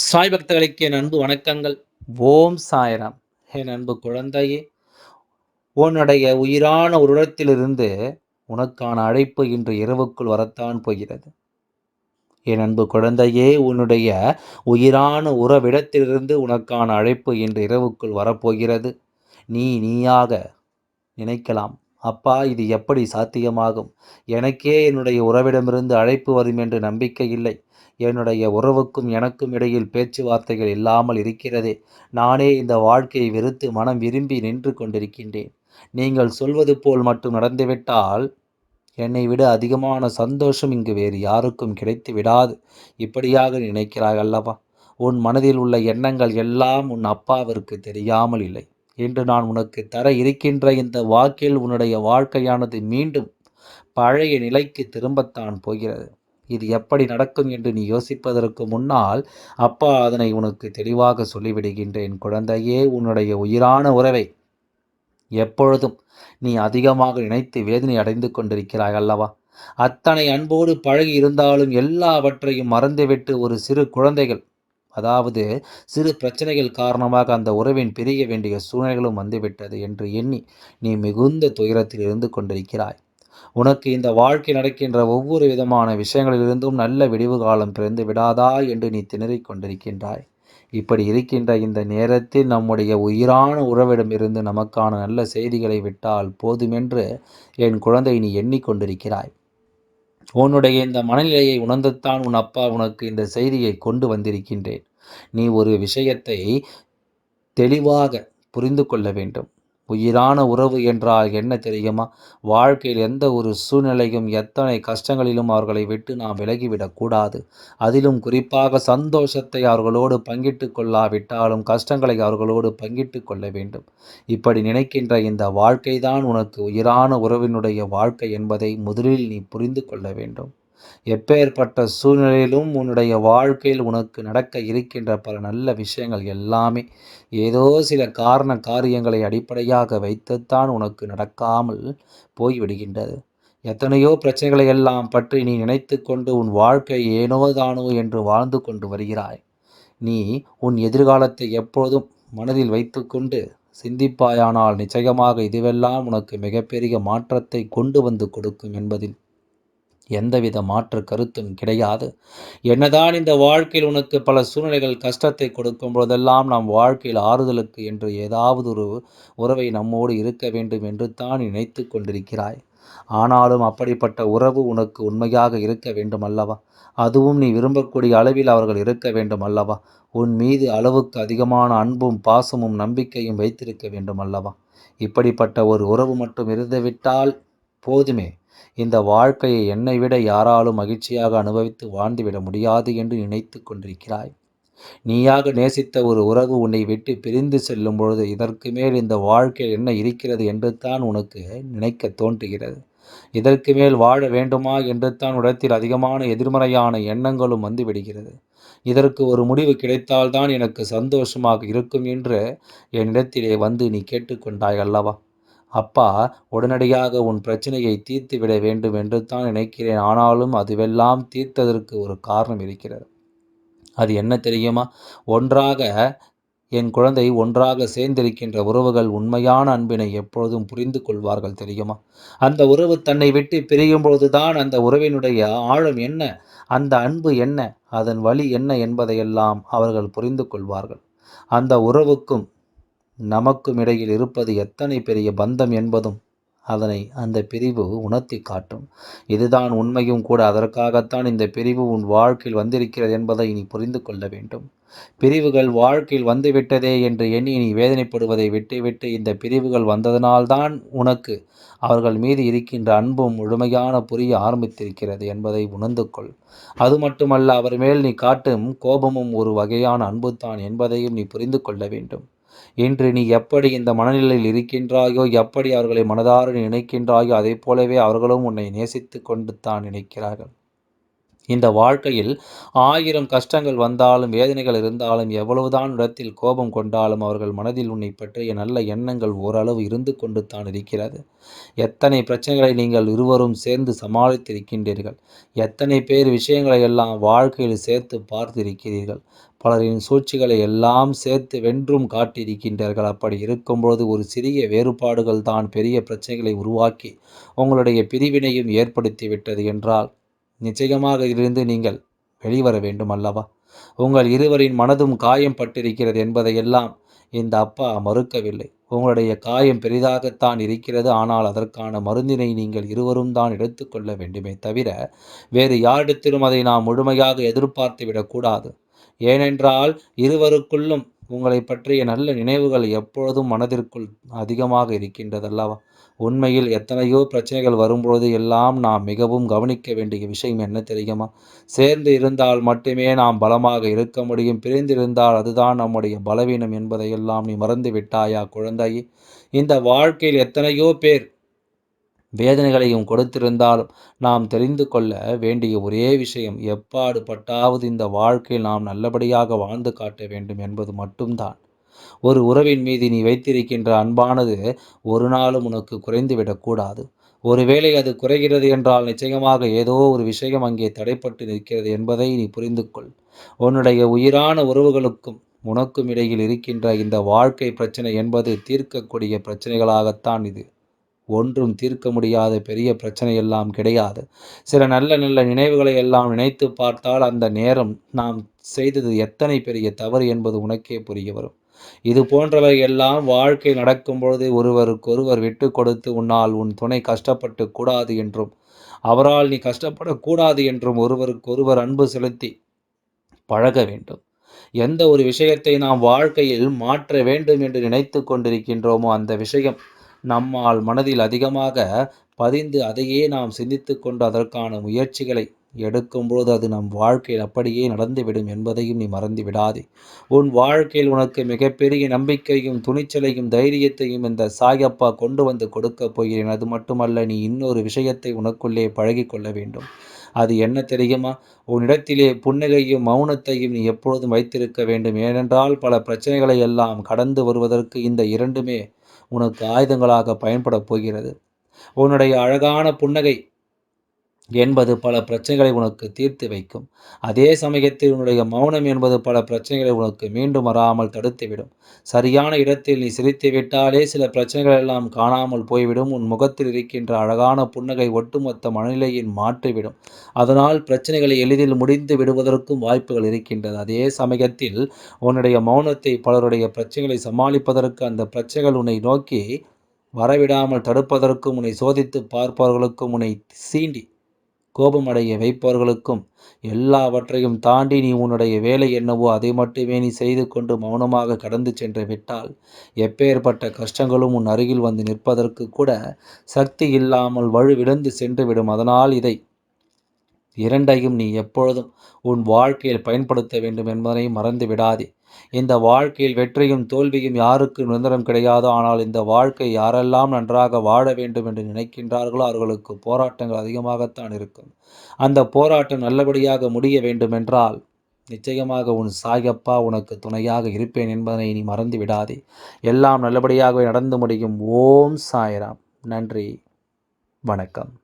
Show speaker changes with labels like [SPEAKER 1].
[SPEAKER 1] சாய் பக்தர்களுக்கு என் அன்பு வணக்கங்கள். ஓம் சாய்ராம். என் அன்பு குழந்தையே உன்னுடைய உயிரான ஒரு இடத்திலிருந்து உனக்கான அழைப்பு இன்று இரவுக்குள் வரத்தான் போகிறது. என் அன்பு குழந்தையே உன்னுடைய உயிரான உறவிடத்திலிருந்து உனக்கான அழைப்பு இன்று இரவுக்குள் வரப்போகிறது. நீ நீயாக நினைக்கலாம். அப்பா இது எப்படி சாத்தியமாகும்? எனக்கே என்னுடைய உறவிடமிருந்து அழைப்பு வரும் என்று நம்பிக்கை இல்லை. என்னுடைய உறவுக்கும் எனக்கும் இடையில் பேச்சுவார்த்தைகள் இல்லாமல் இருக்கிறதே. நானே இந்த வாழ்க்கையை வெறுத்து மனம் விரும்பி நின்று கொண்டிருக்கின்றேன். நீங்கள் சொல்வது போல் மட்டும் நடந்துவிட்டால் என்னை விட அதிகமான சந்தோஷம் இங்கு வேறு யாருக்கும் கிடைத்து விடாது. இப்படியாக நினைக்கிறாய் அல்லவா? உன் மனதில் உள்ள எண்ணங்கள் எல்லாம் உன் அப்பாவிற்கு தெரியாமல் இல்லை. என்று நான் உனக்கு தர இருக்கின்ற இந்த வாக்கில் உன்னுடைய வாழ்க்கையானது மீண்டும் பழைய நிலைக்கு திரும்பத்தான் போகிறது. இது எப்படி நடக்கும் என்று நீ யோசிப்பதற்கு முன்னால் அப்பா அதனை உனக்கு தெளிவாக சொல்லிவிடுகின்றேன். குழந்தையே உன்னுடைய உயிரான உறவை எப்பொழுதும் நீ அதிகமாக நினைத்து வேதனை அடைந்து கொண்டிருக்கிறாய் அல்லவா? அத்தனை அன்போடு பழகி இருந்தாலும் எல்லாவற்றையும் மறந்துவிட்டு ஒரு சிறு குழந்தைகள் அதாவது சிறு பிரச்சனைகள் காரணமாக அந்த உறவின் பிரிய வேண்டிய சூழ்நிலைகளும் வந்துவிட்டது என்று எண்ணி நீ மிகுந்த துயரத்தில் இருந்து கொண்டிருக்கிறாய். உனக்கு இந்த வாழ்க்கை நடக்கின்ற ஒவ்வொரு விதமான விஷயங்களிலிருந்தும் நல்ல விடிவு காலம் பிறந்து விடாதா என்று நீ திணறிக் கொண்டிருக்கின்றாய். இப்படி இருக்கின்ற இந்த நேரத்தில் நம்முடைய உயிரான உறவிடமிருந்து நமக்கான நல்ல செய்திகளை விட்டால் போதுமென்று என் குழந்தை நீ எண்ணிக்கொண்டிருக்கிறாய். உன்னுடைய இந்த மனநிலையை உணர்ந்துத்தான் உன் அப்பா உனக்கு இந்த செய்தியை கொண்டு வந்திருக்கின்றேன். நீ ஒரு விஷயத்தை தெளிவாக புரிந்து கொள்ள வேண்டும். உயிரான உறவு என்றால் என்ன தெரியுமா? வாழ்க்கையில் எந்த ஒரு சூழ்நிலையும் எத்தனை கஷ்டங்களிலும் அவர்களை விட்டு நாம் விலகிவிடக்கூடாது அதிலும் குறிப்பாக சந்தோஷத்தை அவர்களோடு பங்கிட்டு கொள்ளாவிட்டாலும் கஷ்டங்களை அவர்களோடு பங்கிட்டு கொள்ள வேண்டும். இப்படி நினைக்கின்ற இந்த வாழ்க்கை தான் உனக்கு உயிரான உறவினுடைய வாழ்க்கை என்பதை முதலில் நீ புரிந்து கொள்ள வேண்டும். எப்பேற்பட்ட சூழ்நிலையிலும் உன்னுடைய வாழ்க்கையில் உனக்கு நடக்க இருக்கின்ற பல நல்ல விஷயங்கள் எல்லாமே ஏதோ சில காரண காரியங்களை அடிப்படையாக வைத்துத்தான் உனக்கு நடக்காமல் போய்விடுகின்றது. எத்தனையோ பிரச்சனைகளை எல்லாம் பற்றி நீ நினைத்து கொண்டு உன் வாழ்க்கை ஏனோ தானோ என்று வாழ்ந்து கொண்டு வருகிறாய். நீ உன் எதிர்காலத்தை எப்பொழுதும் மனதில் வைத்துக்கொண்டு சிந்திப்பாயானால் நிச்சயமாக இதுவெல்லாம் உனக்கு மிகப்பெரிய மாற்றத்தை கொண்டு வந்து கொடுக்கும் என்பதில் எந்தவித மாற்று கருத்தும் கிடையாது. என்னதான் இந்த வாழ்க்கையில் உனக்கு பல சூழ்நிலைகள் கஷ்டத்தை கொடுக்கும் போதெல்லாம் நாம் வாழ்க்கையில் ஆறுதலுக்கு என்று ஏதாவது ஒரு உறவை நம்மோடு இருக்க வேண்டும் என்று தான் நினைத்து கொண்டிருக்கிறாய். ஆனாலும் அப்படிப்பட்ட உறவு உனக்கு உண்மையாக இருக்க வேண்டும் அல்லவா? அதுவும் நீ விரும்பக்கூடிய அளவில் அவர்கள் இருக்க வேண்டும் அல்லவா? உன் மீது அளவுக்கு அதிகமான அன்பும் பாசமும் நம்பிக்கையும் வைத்திருக்க வேண்டும் அல்லவா? இப்படிப்பட்ட ஒரு உறவு மட்டும் இருந்துவிட்டால் போதுமே. இந்த வாழ்க்கையை என்னை விட யாராலும் மகிழ்ச்சியாக அனுபவித்து வாழ்ந்துவிட முடியாது என்று நினைத்து கொண்டிருக்கிறாய். நீயாக நேசித்த ஒரு உறவு உன்னை விட்டு பிரிந்து செல்லும் பொழுது இதற்கு மேல் இந்த வாழ்க்கையில் என்ன இருக்கிறது என்று தான் உனக்கு நினைக்க தோன்றுகிறது. இதற்கு மேல் வாழ வேண்டுமா என்று தான் உடத்தில் அதிகமான எதிர்மறையான எண்ணங்களும் வந்து விடுகிறது இதற்கு ஒரு முடிவு கிடைத்தால்தான் எனக்கு சந்தோஷமாக இருக்கும் என்று என்னிடத்திலே வந்து நீ கேட்டுக்கொண்டாய் அல்லவா? அப்பா உடனடியாக உன் பிரச்சனையை தீர்த்து விட வேண்டும் என்று தான் நினைக்கிறேன். ஆனாலும் அதுவெல்லாம் தீர்த்ததற்கு ஒரு காரணம் இருக்கிறது. அது என்ன தெரியுமா? ஒன்றாக என் குழந்தை ஒன்றாக சேர்ந்திருக்கின்ற உறவுகள் உண்மையான அன்பினை எப்பொழுதும் புரிந்து கொள்வார்கள் தெரியுமா? அந்த உறவு தன்னை விட்டு பிரியும் பொழுதுதான் அந்த உறவினுடைய ஆழம் என்ன? அந்த அன்பு என்ன? அதன் வழி என்ன என்பதையெல்லாம் அவர்கள் புரிந்து கொள்வார்கள். அந்த உறவுக்கும் நமக்கும் இடையில் இருப்பது எத்தனை பெரிய பந்தம் என்பதும் அதனை அந்த பிரிவு உணர்த்தி காட்டும். இதுதான் உண்மையும் கூட. அதற்காகத்தான் இந்த பிரிவு உன் வாழ்க்கையில் வந்திருக்கிறது என்பதை நீ புரிந்து கொள்ள வேண்டும். பிரிவுகள் வாழ்க்கையில் வந்துவிட்டதே என்று எண்ணி நீ வேதனைப்படுவதை விட்டுவிட்டு இந்த பிரிவுகள் வந்ததனால்தான் உனக்கு அவர்கள் மீது இருக்கின்ற அன்பும் முழுமையான புரிய ஆரம்பித்திருக்கிறது என்பதை உணர்ந்து கொள். அது மட்டுமல்ல அவர் மேல் நீ காட்டும் கோபமும் ஒரு வகையான அன்புதான் என்பதையும் நீ புரிந்து கொள்ள வேண்டும். இன்று நீ எப்படி இந்த மனநிலையில் இருக்கின்றாயோ எப்படி அவர்களை மனதார நினைக்கின்றாயோ அதை போலவே அவர்களும் உன்னை நேசித்து கொண்டு தான் நினைக்கிறார்கள். இந்த வாழ்க்கையில் ஆயிரம் கஷ்டங்கள் வந்தாலும் வேதனைகள் இருந்தாலும் எவ்வளவுதான் இடத்தில் கோபம் கொண்டாலும் அவர்கள் மனதில் உன்னை பற்றிய நல்ல எண்ணங்கள் ஓரளவு இருந்து கொண்டு தான் இருக்கிறது. எத்தனை பிரச்சனைகளை நீங்கள் இருவரும் சேர்ந்து சமாளித்திருக்கின்றீர்கள். எத்தனை பேர் விஷயங்களை எல்லாம் வாழ்க்கையில் சேர்த்து பார்த்திருக்கிறீர்கள். பலரின் சூழ்ச்சிகளை எல்லாம் சேர்த்து வென்றும் காட்டியிருக்கின்றார்கள். அப்படி இருக்கும்பொழுது ஒரு சிறிய வேறுபாடுகள் தான் பெரிய பிரச்சனைகளை உருவாக்கி உங்களுடைய பிரிவினையும் ஏற்படுத்திவிட்டது என்றால் நிச்சயமாக இருந்து நீங்கள் வெளிவர வேண்டும் அல்லவா உங்கள் இருவரின் மனதும் காயம் பட்டிருக்கிறது என்பதையெல்லாம் இந்த அப்பா மறுக்கவில்லை. உங்களுடைய காயம் பெரிதாகத்தான் இருக்கிறது. ஆனால் அதற்கான மருந்தினை நீங்கள் இருவரும் தான் எடுத்துக்கொள்ள வேண்டுமே தவிர வேறு யாரிடத்திலும் அதை நாம் முழுமையாக எதிர்பார்த்து விடக்கூடாது ஏனென்றால் இருவருக்குள்ளும் உங்களை பற்றிய நல்ல நினைவுகள் எப்பொழுதும் மனதிற்குள் அதிகமாக இருக்கின்றதல்லவா? உண்மையில் எத்தனையோ பிரச்சனைகள் வரும்பொழுது எல்லாம் நாம் மிகவும் கவனிக்க வேண்டிய விஷயம் என்ன தெரியுமா? சேர்ந்து இருந்தால் மட்டுமே நாம் பலமாக இருக்க முடியும். பிரிந்திருந்தால் அதுதான் நம்முடைய பலவீனம் என்பதையெல்லாம் நீ மறந்து விட்டாயா குழந்தையே? இந்த வாழ்க்கையில் எத்தனையோ பேர் வேதனைகளையும் கொடுத்திருந்தாலும் நாம் தெரிந்து கொள்ள வேண்டிய ஒரே விஷயம் எப்பாடு பட்டாவது இந்த வாழ்க்கையில் நாம் நல்லபடியாக வாழ்ந்து காட்ட வேண்டும் என்பது மட்டும்தான். ஒரு உறவின் மீது நீ வைத்திருக்கின்ற அன்பானது ஒரு நாளும் உனக்கு குறைந்துவிடக்கூடாது ஒருவேளை அது குறைகிறது என்றால் நிச்சயமாக ஏதோ ஒரு விஷயம் அங்கே தடைப்பட்டு நிற்கிறது என்பதை நீ புரிந்து கொள் உன்னுடைய உயிரான உறவுகளுக்கும் உனக்கும் இடையில் இருக்கின்ற இந்த வாழ்க்கை பிரச்சனை என்பது தீர்க்கக்கூடிய பிரச்சனைகளாகத்தான் இது. ஒன்றும் தீர்க்க முடியாத பெரிய பிரச்சனை எல்லாம் கிடையாது. சில நல்ல நல்ல நினைவுகளை எல்லாம் நினைத்து பார்த்தால் அந்த நேரம் நாம் செய்தது எத்தனை பெரிய தவறு என்பது உனக்கே புரிய வரும். இது போன்றவை எல்லாம் வாழ்க்கை நடக்கும் பொழுது ஒருவருக்கொருவர் விட்டு கொடுத்து உன்னால் உன் துணை கஷ்டப்பட்டு கூடாது என்றும் அவரால் நீ கஷ்டப்படக்கூடாது என்றும் ஒருவருக்கொருவர் அன்பு செலுத்தி பழக வேண்டும். எந்த ஒரு விஷயத்தை நாம் வாழ்க்கையில் மாற்ற வேண்டும் என்று நினைத்து கொண்டிருக்கின்றோமோ அந்த விஷயம் நம்மால் மனதில் அதிகமாக பதிந்து அதையே நாம் சிந்தித்து கொண்டு அதற்கான முயற்சிகளை எடுக்கும்போது அது நம் வாழ்க்கையில் அப்படியே நடந்துவிடும் என்பதையும் நீ மறந்து விடாதே. உன் வாழ்க்கையில் உனக்கு மிகப்பெரிய நம்பிக்கையும் துணிச்சலையும் தைரியத்தையும் இந்த சாயப்பா கொண்டு வந்து கொடுக்கப் போகிறேன். அது மட்டுமல்ல நீ இன்னொரு விஷயத்தை உனக்குள்ளே பழகி கொள்ள வேண்டும். அது என்ன தெரியுமா? உன்னிடத்திலே புன்னகையும் மௌனத்தையும் நீ எப்பொழுதும் வைத்திருக்க வேண்டும். ஏனென்றால் பல பிரச்சனைகளை எல்லாம் கடந்து வருவதற்கு இந்த இரண்டுமே உனக்கு ஆயுதங்களாக பயன்படப் போகிறது. உன்னுடைய அழகான புன்னகை என்பது பல பிரச்சனைகளை உனக்கு தீர்த்து வைக்கும். அதே சமயத்தில் உன்னுடைய மௌனம் என்பது பல பிரச்சனைகளை உனக்கு மீண்டும் வராமல் தடுத்துவிடும். சரியான இடத்தில் நீ சிரித்து விட்டாலே சில பிரச்சனைகள் எல்லாம் காணாமல் போய்விடும். உன் முகத்தில் இருக்கின்ற அழகான புன்னகை ஒட்டுமொத்த மனநிலையின் மாற்றிவிடும். அதனால் பிரச்சனைகளை எளிதில் முடிந்து விடுவதற்கும் வாய்ப்புகள் இருக்கின்றது. அதே சமயத்தில் உன்னுடைய மௌனத்தை பலருடைய பிரச்சனைகளை சமாளிப்பதற்கு அந்த பிரச்சனைகள் உன்னை நோக்கி வரவிடாமல் தடுப்பதற்கும் உன்னை சோதித்து பார்ப்பவர்களுக்கும் உன்னை சீண்டி கோபமடைய வைப்பவர்களுக்கும் எல்லாவற்றையும் தாண்டி நீ உன்னுடைய வேலை என்னவோ அதை மட்டுமே நீ செய்து கொண்டு மௌனமாக கடந்து சென்று விட்டால் எப்பேற்பட்ட கஷ்டங்களும் உன் அருகில் வந்து நிற்பதற்கு கூட சக்தி இல்லாமல் வலுவிழந்து சென்றுவிடும் அதனால் இதை இரண்டையும் நீ எப்பொழுதும் உன் வாழ்க்கையில் பயன்படுத்த வேண்டும் என்பதனை மறந்து விடாதே. இந்த வாழ்க்கையில் வெற்றியும் தோல்வியும் யாருக்கு நிரந்தரம் கிடையாதோ. ஆனால் இந்த வாழ்க்கை யாரெல்லாம் நன்றாக வாழ வேண்டும் என்று நினைக்கின்றார்களோ அவர்களுக்கு போராட்டங்கள் அதிகமாகத்தான் இருக்கும். அந்த போராட்டம் நல்லபடியாக முடிய வேண்டுமென்றால் நிச்சயமாக உன் சாயப்பா உனக்கு துணையாக இருப்பேன் என்பதனை நீ மறந்து விடாதே. எல்லாம் நல்லபடியாகவே நடந்து முடியும். ஓம் சாய்ராம். நன்றி. வணக்கம்.